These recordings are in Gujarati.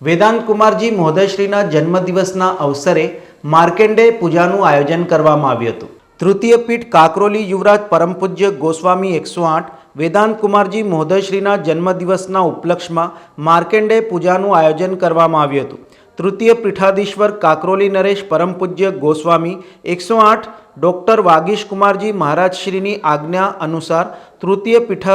વેદાંત કુમારજી મહોદયશ્રીના જન્મદિવસના અવસરે માર્કેન્ડે પૂજાનું આયોજન કરવામાં આવ્યું હતું. તૃતીય પીઠ કાકરોલી યુવરાજ પરમપૂજ્ય ગોસ્વામી એકસો આઠ વેદાંત કુમારજી મહોદયશ્રીના જન્મદિવસના ઉપલક્ષમાં માર્કેન્ડે પૂજાનું આયોજન કરવામાં આવ્યું હતું. તૃતીય પીઠાધીશ્વર કાકરોલી નરેશ પરમપૂજ્ય ગોસ્વામી એકસો આઠ ડૉક્ટર વાગીશ કુમારજી મહારાજશ્રીની આજ્ઞા અનુસાર તૃતીય પીઠ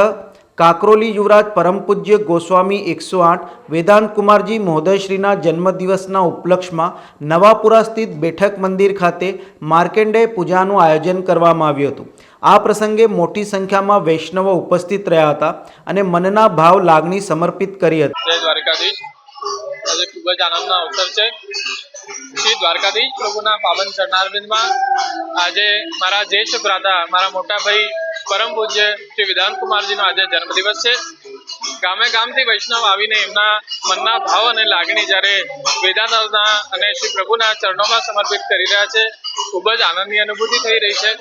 કાકરોલી યુવરાજ પરમ પૂજ્ય ગોસ્વામી એકસો આઠ, વેદાંત કુમારજી મહોદયશ્રીના જન્મદિવસના ઉપલક્ષમાં નવાપુરા સ્થિત બેઠક મંદિર ખાતે માર્કેન્ડે પૂજાનું આયોજન કરવામાં આવ્યું હતું. આ પ્રસંગે મોટી સંખ્યામાં વૈષ્ણવો ઉપસ્થિત રહ્યા હતા અને મનના ભાવ લાગણી સમર્પિત કરી હતી. આજે ખૂબ જ આનંદનો અવસર છે. શ્રી દ્વારકાધીશ પ્રભુના પાવન ચરણારવિંદમાં આજે મારા જ્યેષ્ઠ ભ્રાતા, મારા મોટા ભાઈ પરમ પૂજ્ય શ્રી વિધાન કુમારજીનો આજે જન્મદિવસ છે. ગામે ગામથી વૈષ્ણવ આવીને એમના મનના ભાવ અને લાગણી જ્યારે વેદાંતના અને શ્રી પ્રભુના ચરણોમાં સમર્પિત કરી રહ્યા છે, ખૂબ જ આનંદની અનુભૂતિ થઈ રહી છે.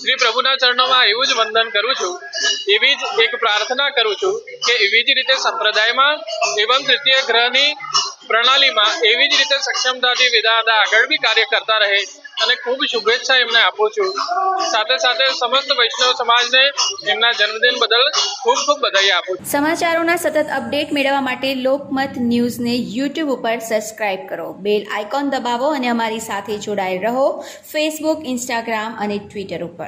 શ્રી પ્રભુના ચરણોમાં એવું જ વંદન કરું છું, એવી જ એક પ્રાર્થના કરું છું કે એવી જ રીતે સંપ્રદાયમાં એવમ તૃતીય ગ્રહની પ્રણાલીમાં એવી જ રીતે સક્ષમતાથી વિધાતા આગળ બી કાર્ય કરતા રહે અને ખૂબ શુભેચ્છા એમને આપું છું. સાથે સાથે સમસ્ત વૈષ્ણવ સમાજને એમના જન્મદિન બદલ ખૂબ ખૂબ બધાઈ આપું છું. સમાચારોના સતત અપડેટ મેળવવા માટે લોકમત ન્યૂઝને યુટ્યુબ ઉપર સબસ્ક્રાઇબ કરો. બેલ આઇકોન દબાવો અને અમારી સાથે જોડાયેલ રહો. ફેસબુક ઇન્સ્ટાગ્રામ અને ટ્વિટર ઉપર.